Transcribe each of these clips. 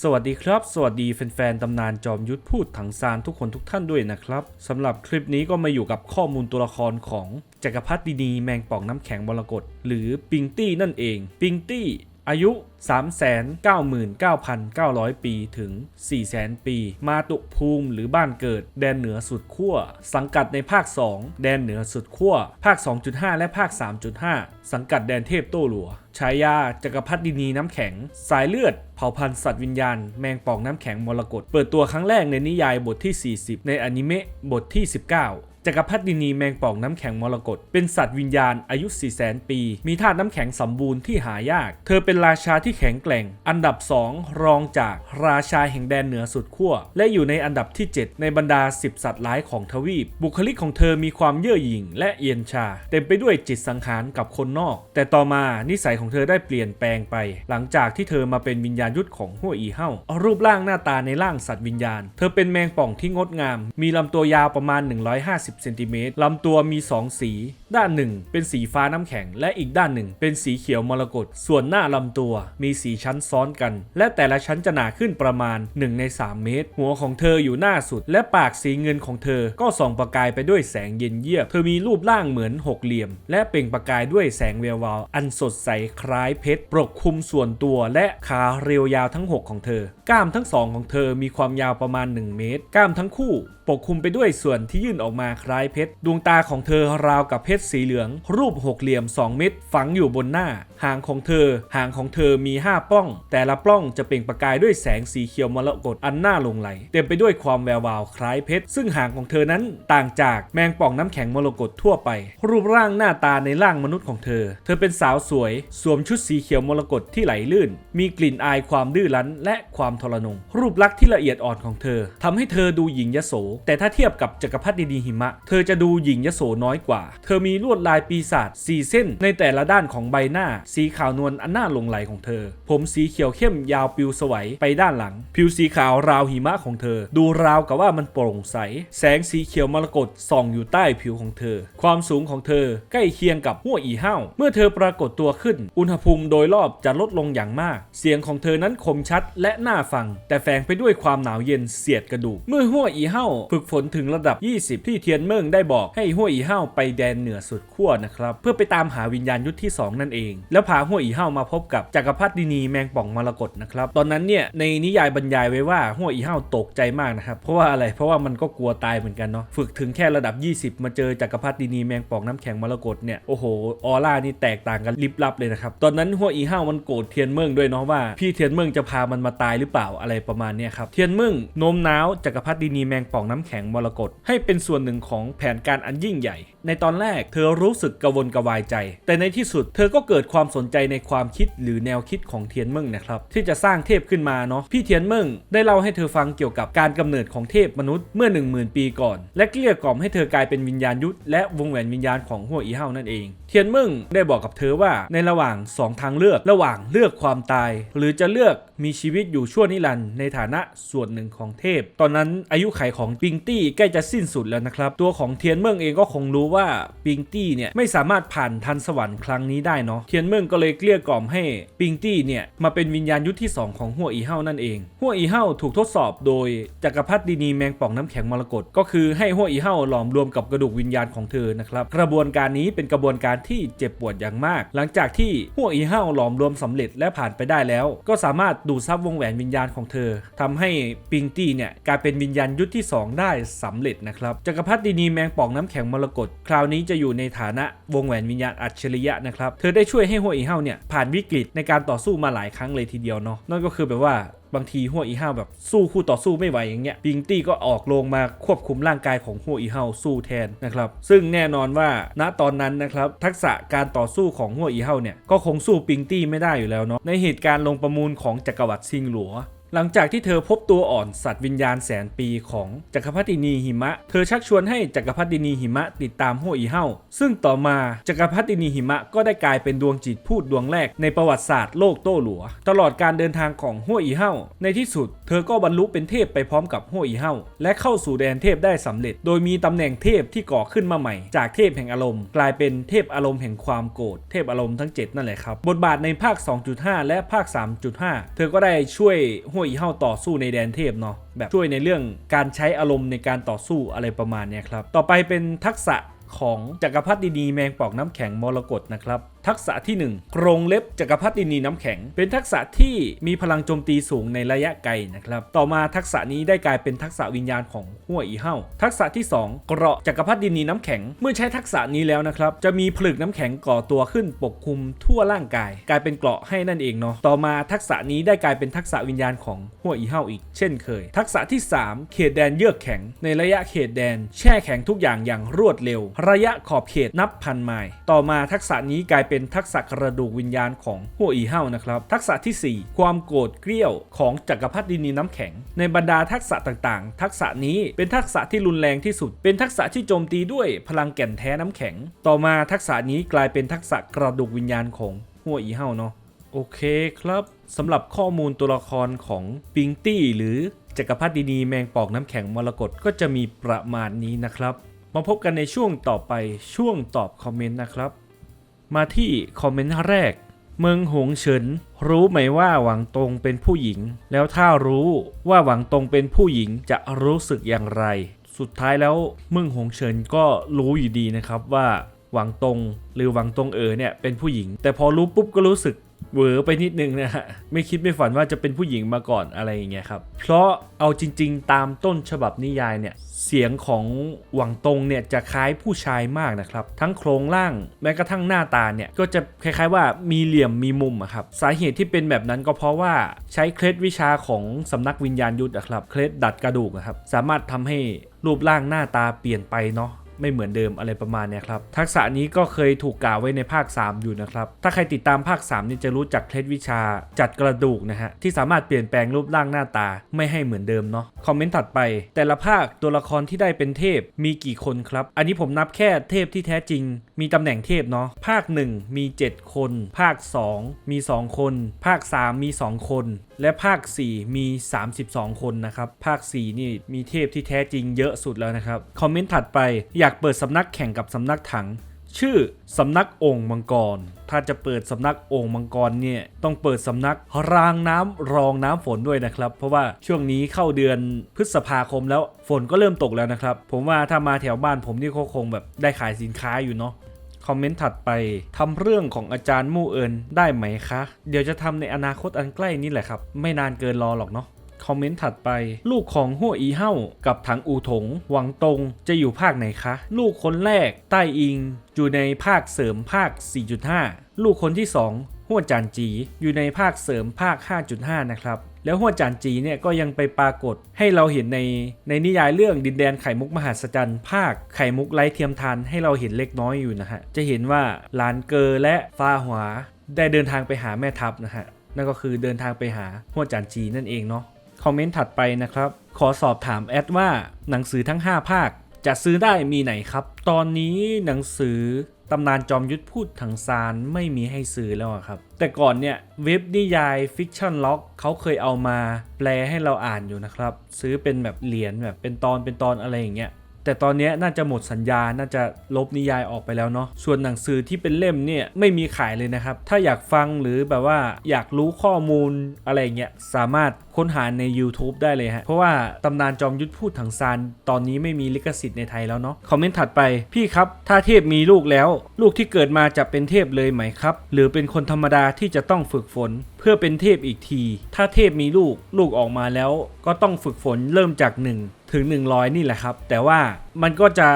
สวัสดีครับ สวัสดีแฟนๆตำนานจอมยุทธพูดถังซานทุกคนทุกท่านด้วยนะครับสำหรับคลิปนี้ก็มาอยู่กับข้อมูลตัวละครของจักรพรรดินีแมงป่องน้ำแข็งมรกตหรือปิงตี้นั่นเอง ปิงตี้ อายุ 399,900 ปีถึง 400,000 ปี มาตุภูมิหรือบ้านเกิด แดนเหนือสุดขั้ว สังกัดในภาค 2 แดนเหนือสุดขั้ว ภาค 2.5 และภาค 3.5 สังกัดแดนเทพโต้หลัว ฉายาจักรพรรดินีน้ำแข็ง สายเลือด เผ่าพันธุ์สัตว์วิญญาณ แมงป่องน้ำแข็งมรกต เปิดตัวครั้งแรกในนิยายบทที่ 40 ในอนิเมะบทที่ 19 จักรพรรดินีแมงป่องน้ำแข็งมรกตเป็นสัตว์วิญญาณอายุ400,000 ปี มีธาตุน้ำแข็งสมบูรณ์ที่หายาก เธอเป็นราชาที่แข็งแกร่ง อันดับ 2 รองจากราชาแห่งแดนเหนือสุดขั้วและอยู่ในอันดับที่ 7 ในบรรดา 10 สัตว์ร้ายของทวีป บุคลิกของเธอมีความเย่อหยิ่งและเอียนชา เต็มไปด้วยจิตสังหารกับคนนอก แต่ต่อมานิสัยของเธอได้เปลี่ยนแปลงไป หลังจากที่เธอมาเป็นวิญญาณยุทธของหัวอีเฮ้ารูปร่างหน้าตาในร่างสัตว์วิญญาณ เธอเป็นแมงป่องที่งดงาม มีลำตัวยาวประมาณ 150เซนติเมตรลำตัวมี 2 สี ด้านหนึ่งเป็นสีฟ้าน้ำแข็ง และอีกด้านหนึ่งเป็นสีเขียวมรกต ส่วนหน้าลำตัวมีสีชั้นซ้อนกัน และแต่ละชั้นจะหนาขึ้นประมาณ 1 ใน 3 เมตร หัวของเธออยู่หน้าสุด และปากสีเงินของเธอก็ส่องประกายไปด้วยแสงเย็นเยียบ เธอมีรูปร่างเหมือนหกเหลี่ยม และเปล่งประกายด้วยแสงแวววาวอันสดใสคล้ายเพชรปกคลุมส่วนตัวและขาเรียวยาวทั้ง 6 ของเธอ กล้ามทั้งสองของเธอมีความยาวประมาณ 1 เมตร กล้ามทั้งคู่ ปกคลุมไปด้วยส่วนที่ยื่นออกมาคล้ายเพชรดวงตาของเธอราวกับเพชรสีเหลือง รูปหกเหลี่ยม 2 เม็ดฝังอยู่บนหน้า หางของเธอ หางของเธอมี 5 ปล้อง แต่ละปล้องจะเปล่งประกายด้วยแสงสีเขียวมรกตอันน่าหลงไหล เต็มไปด้วยความแวววาวคล้ายเพชร ซึ่งหางของเธอนั้นต่างจากแมงป่องน้ำแข็งมรกตทั่วไป รูปร่างหน้าตาในร่างมนุษย์ของเธอ เธอเป็นสาวสวย สวมชุดสีเขียวมรกตที่ไหลลื่น มีกลิ่นอายความดื้อรั้น และความทรนง รูปลักษณ์ที่ละเอียดอ่อนของเธอทำให้เธอดูหญิงยโส แต่ถ้าเทียบกับจักรพรรดินีหิมะ เธอจะดูหญิงยโสน้อยกว่า เธอมีีลวดลายปีศาจสีเส้นในแต่ละด้านของใบหน้า สีขาวนวลอันน่าหลงไหลของเธอ ผมสีเขียวเข้มยาวปิวสวัยไปด้านหลัง ผิวสีขาวราวหิมะของเธอ ดูราวกับว่ามันโปร่งใส แสงสีเขียวมรกตส่องอยู่ใต้ผิวของเธอ ความสูงของเธอใกล้เคียงกับหัวอีเห้า เมื่อเธอปรากฏตัวขึ้น อุณหภูมิโดยรอบจะลดลงอย่างมาก เสียงของเธอนั้นคมชัดและน่าฟัง แต่แฝงไปด้วยความหนาวเย็นเสียดกระดูก เมื่อหัวอีเห้าฝึกฝนถึงระดับ 20 ที่เทียนเมิงได้บอกให้หัวอีเห้าไปแดนเหนือสุดขั้วนะครับเพื่อไปตามหาวิญญาณยุทธที่ 2 นั่นเอง แล้วพาหัวอีเห้ามาพบกับจักรพรรดินีแมงป่องมรกตนะครับตอนนั้นเนี่ยในนิยายบรรยายไว้ว่าหัวอีเห้าตกใจมากนะครับเพราะว่าอะไรเพราะว่ามันก็กลัวตายเหมือนกันเนาะฝึกถึงแค่ระดับ 20 มาเจอจักรพรรดินีแมงป่องน้ำแข็งมรกตเนี่ยโอ้โหออร่านี่แตกต่างกันลิบลับเลยนะครับตอนนั้นหัวอีเห้ามันโกรธเทียนเมิงด้วยเนาะว่าพี่เทียนเมิงจะพามันมาตายหรือเปล่าอะไรประมาณเนี้ยครับเทียนเมิงโน้มน้าวจักรพรรดินีแมงป่องน้ำแข็งมรกตให้เป็นส่วนหนึ่งของแผนการอันยิ่งใหญ่ ในตอนแรกเธอรู้สึกกระวนกระวายใจ แต่ในที่สุดเธอก็เกิดความสนใจในความคิดหรือแนวคิดของเทียนเมิงนะครับที่จะสร้างเทพขึ้นมาเนาะพี่เทียนเมิงได้เล่าให้เธอฟังเกี่ยวกับการกำเนิดของเทพมนุษย์เมื่อ 1 0,000 ปีก่อน และเกลี้ยกล่อมให้เธอกลายเป็นวิญญาณยุทธและวงแหวนวิญญาณของหัวอีเฮานั่นเอง เทียนเมิงได้บอกกับเธอว่าในระหว่างสองทางเลือกระหว่างเลือกความตาย หรือจะเลือกมีชีวิตอยู่ชั่วนิรันดร์ในฐานะส่วนหนึ่งของเทพ ตอนนั้นอายุไขของปิงตี้ใกล้จะสิ้นสุดแล้วนะครับตัวของเทียนเมิงเองก็คงรู้ว่าปิิงตี้เนี่ยไม่สามารถผ่านทันสวรรค์ครั้งนี้ได้เนาะเทียนเมิงก็เลยเกลี้ยกล่อมให้ปิงตี้เนี่ยมาเป็นวิญญาณยุทธที่ 2 ของหัวอีเฮานั่นเองหัวอีเฮาถูกทดสอบโดยจักรพรรดินีแมงป่องน้ำแข็งมรกตก็คือให้หัวอีเฮาหลอมรวมกับกระดูกวิญญาณของเธอนะครับกระบวนการนี้เป็นกระบวนการที่เจ็บปวดอย่างมาก หลังจากที่หัวอีเฮาหลอมรวมสำเร็จและผ่านไปได้แล้ว ก็สามารถดูดซับวงแหวนวิญญาณของเธอทำให้ปิงตี้เนี่ยกลายเป็นวิญญาณยุทธที่ 2 ได้สำเร็จนะครับจักรพรรดินีแมงป่องน้ำแข็งมรกตคราวนี้จะอยู่ในฐานะวงแหวนวิญญาณอัจฉริยะนะครับ เธอได้ช่วยให้หัวอีเฮาเนี่ยผ่านวิกฤตในการต่อสู้มาหลายครั้งเลยทีเดียวเนาะ นั่นก็คือแบบว่าบางทีหัวอีห้าแบบสู้คู่ต่อสู้ไม่ไหวอย่างเงี้ยปิงตี้ก็ออกโรงมาควบคุมร่างกายของหัวอีห้าสู้แทนนะครับ ซึ่งแน่นอนว่าณตอนนั้นนะครับทักษะการต่อสู้ของหัวอีห้าเนี่ยก็คงสู้ปิงตี้ไม่ได้อยู่แล้วเนาะในเหตุการณ์ลงประมูลของจักรวรรดิซิงหลัว หลังจากที่เธอพบตัวอ่อนสัตว์วิญญาณแสนปีของจักรพรรดินีหิมะ เธอชักชวนให้จักรพรรดินีหิมะติดตามหัวอีเฮาซึ่งต่อมาจักรพรรดินีหิมะก็ได้กลายเป็นดวงจิตพูดดวงแรกในประวัติศาสตร์โลกโต้หลัว ตลอดการเดินทางของหัวอีเฮาในที่สุด เธอก็บรรลุเป็นเทพไปพร้อมกับหัวอีเฮาและเข้าสู่แดนเทพได้สำเร็จ โดยมีตำแหน่งเทพที่ก่อขึ้นมาใหม่ จากเทพแห่งอารมณ์ กลายเป็นเทพอารมณ์แห่งความโกรธเทพอารมณ์ทั้งเจ็ดนั่นแหละครับบทบาทในภาค 2.5 และภาค 3.5 เธอก็ได้ช่วยหัววอีเฮาต่อสู้ในแดนเทพเนาะแบบช่วยในเรื่องการใช้อารมณ์ในการต่อสู้อะไรประมาณเนี้ยครับ ต่อไปเป็นทักษะของจักรพรรดินีแมงปอกน้ำแข็งมรกตนะครับ ทักษะที่ 1 กรงเล็บจักรพรรดินีน้ำแข็ง เป็นทักษะที่มีพลังโจมตีสูงในระยะไกลนะครับ ต่อมาทักษะนี้ได้กลายเป็นทักษะวิญญาณของหัวอีเฮาทักษะที่ 2 เกราะจักรพรรดินีน้ำแข็ง เมื่อใช้ทักษะนี้แล้วนะครับ จะมีผลึกน้ำแข็งก่อตัวขึ้นปกคลุมทั่วร่างกาย กลายเป็นเกราะให้นั่นเองเนาะ ต่อมาทักษะนี้ได้กลายเป็นทักษะวิญญาณของหัวอีเฮาอีก เช่นเคย ทักษะที่ 3 เขตแดนเยือกแข็ง ในระยะเขตแดน แช่แข็งทุกอย่างอย่างรวดเร็ว ระยะขอบเขตนับพันไมล์ ต่อมาทักษะนี้กลายเป็นทักษะกระดูกวิญญาณของหัวอีเฮานะครับ ทักษะทีสี่4 ความโกรธเกรี้ยวของจักรพรรดินีน้ำแข็ง ในบรรดาทักษะต่างๆ ทักษะนี้เป็นทักษะที่รุนแรงที่สุด เป็นทักษะที่โจมตีด้วยพลังแก่นแท้น้ำแข็ง ต่อมาทักษะนี้กลายเป็นทักษะกระดูกวิญญาณของหัวอีเฮาเนาะโอเคครับสำหรับข้อมูลตัวละครของปิงตี้หรือจักรพรรดินีแมงปอกน้ำแข็งมรกตก็จะมีประมาณนี้นะครับ มาพบกันในช่วงต่อไปช่วงตอบคอมเมนต์นะครับ มาที่คอมเมนต์แรก เมืองหงเฉิน รู้ไหมว่าหวังตงเป็นผู้หญิง แล้วถ้ารู้ว่าหวังตงเป็นผู้หญิงจะรู้สึกอย่างไร สุดท้ายแล้วเมืองหงเฉินก็รู้อยู่ดีนะครับว่าหวังตงหรือหวังตงเอ๋อเนี่ยเป็นผู้หญิง แต่พอรู้ปุ๊บก็รู้สึก เหวอไปนิดนึงนะฮะไม่คิดไม่ฝันว่าจะเป็นผู้หญิงมาก่อนอะไรอย่างเงี้ยครับเพราะเอาจริง ๆ ตามต้นฉบับนิยายเนี่ยเสียงของหวังตงเนี่ยจะคล้ายผู้ชายมากนะครับทั้งโครงร่างแม้กระทั่งหน้าตาเนี่ยก็จะคล้ายๆว่ามีเหลี่ยมมีมุมอะครับสาเหตุที่เป็นแบบนั้นก็เพราะว่าใช้เคล็ดวิชาของสำนักวิญญาณยุทธอะครับเคล็ดดัดกระดูกอะครับสามารถทำให้รูปร่างหน้าตาเปลี่ยนไปเนาะ ไม่เหมือนเดิมอะไรประมาณนี้ครับ ทักษะนี้ก็เคยถูกกล่าวไว้ในภาค 3 อยู่นะครับ ถ้าใครติดตามภาค 3 นี่จะรู้จักเคล็ดวิชาจัดกระดูกนะฮะ ที่สามารถเปลี่ยนแปลงรูปร่างหน้าตาไม่ให้เหมือนเดิมเนาะคอมเมนต์ถัดไป แต่ละภาคตัวละครที่ได้เป็นเทพมีกี่คนครับ อันนี้ผมนับแค่เทพที่แท้จริง มีตำแหน่งเทพเนาะภาค 1 มี 7 คน ภาค 2 มี 2 คน ภาค 3 มี 2 คนและภาค 4 มี 32 คนนะครับ ภาค 4 นี่มีเทพที่แท้จริงเยอะสุดแล้วนะครับ คอมเมนต์ถัดไปอยากเปิดสำนักแข่งกับสำนักถัง ชื่อสำนักองค์มังกร ถ้าจะเปิดสำนักองค์มังกรเนี่ยต้องเปิดสำนักรางน้ำรองน้ำฝนด้วยนะครับ เพราะว่าช่วงนี้เข้าเดือนพฤษภาคมแล้วฝนก็เริ่มตกแล้วนะครับ ผมว่าถ้ามาแถวบ้านผมนี่ก็คงแบบได้ขายสินค้าอยู่เนาะ คอมเมนต์ถัดไปทำเรื่องของอาจารย์มู่เอินได้ไหมคะ เดี๋ยวจะทำในอนาคตอันใกล้นี้แหละครับ ไม่นานเกินรอหรอกเนาะคอมเมนต์ถัดไป ลูกของหัวอีเฮ้ากับถังอูถง หวังตงจะอยู่ภาคไหนคะ ลูกคนแรก ใต้อิง อยู่ในภาคเสริมภาค 4.5 ลูกคนที่ 2 หัวจานจี อยู่ในภาคเสริมภาค 5.5 นะครับ แล้วหัวจานจีเนี่ยก็ยังไปปรากฏให้เราเห็นในในนิยายเรื่องดินแดนไข่มุกมหัศจรรย์ภาคไข่มุกไร้เทียมทานให้เราเห็นเล็กน้อยอยู่นะฮะ จะเห็นว่าหลานเกอและฟ้าหวาได้เดินทางไปหาแม่ทัพนะฮะ นั่นก็คือเดินทางไปหาหัวจานจีนั่นเองเนาะ คอมเมนต์ถัดไปนะครับ ขอสอบถามแอดว่าหนังสือทั้ง 5 ภาคจะซื้อได้มีไหนครับ ตอนนี้หนังสือ ตำนานจอมยุทธพูดถังซานไม่มีให้ซื้อแล้วครับ แต่ก่อนเนี่ยเว็บนิยายฟิกชั่นล็อกเขาเคยเอามาแปลให้เราอ่านอยู่นะครับ ซื้อเป็นแบบเหรียญแบบเป็นตอนเป็นตอนอะไรอย่างเงี้ย แต่ตอนนี้น่าจะหมดสัญญา น่าจะลบนิยายออกไปแล้วเนาะ ส่วนหนังสือที่เป็นเล่มเนี่ยไม่มีขายเลยนะครับ ถ้าอยากฟังหรือแบบว่าอยากรู้ข้อมูลอะไรเงี้ยสามารถค้นหาใน YouTube ได้เลยฮะ เพราะว่าตำนานจอมยุทธพูดถังซานตอนนี้ไม่มีลิขสิทธิ์ในไทยแล้วเนาะ คอมเมนต์ถัดไป พี่ครับ ถ้าเทพมีลูกแล้ว ลูกที่เกิดมาจะเป็นเทพเลยไหมครับ หรือเป็นคนธรรมดาที่จะต้องฝึกฝน เพื่อเป็นเทพอีกที ถ้าเทพมีลูกลูกออกมาแล้ว ก็ต้องฝึกฝนเริ่มจาก1 ถึง 100 นี่แหละครับ แต่ว่ามันก็จะ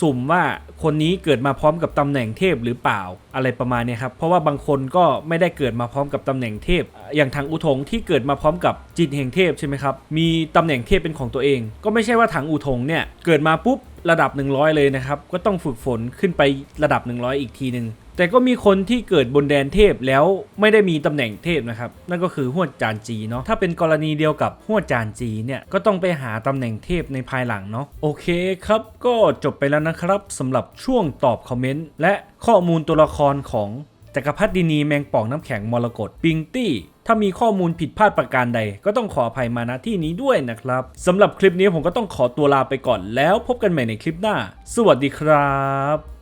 สุ่มว่าคนนี้เกิดมาพร้อมกับตำแหน่งเทพหรือเปล่าอะไรประมาณนี้ครับเพราะว่าบางคนก็ไม่ได้เกิดมาพร้อมกับตำแหน่งเทพ อย่างทางอุทงที่เกิดมาพร้อมกับจิตแห่งเทพใช่ไหมครับมีตำแหน่งเทพเป็นของตัวเอง ก็ไม่ใช่ว่าถังอุทงเนี่ยเกิดมาปุ๊บระดับ 100 เลยนะครับก็ต้องฝึกฝนขึ้นไประดับ 100 อีกทีหนึ่ง แต่ก็มีคนที่เกิดบนแดนเทพแล้วไม่ได้มีตำแหน่งเทพนะครับ นั่นก็คือหัวจานจีเนาะถ้าเป็นกรณีเดียวกับหัวจานจีเนี่ยก็ต้องไปหาตำแหน่งเทพในภายหลังเนาะโอเคครับ ก็จบไปแล้วนะครับสำหรับช่วงตอบคอมเมนต์และข้อมูลตัวละครของจักรพรรดินีแมงป่องน้ำแข็งมรกตปิงตี้ ถ้ามีข้อมูลผิดพลาดประการใด ก็ต้องขออภัยมาณที่นี้ด้วยนะครับสำหรับคลิปนี้ผมก็ต้องขอตัวลาไปก่อนแล้วพบกันใหม่ในคลิปหน้า สวัสดีครับ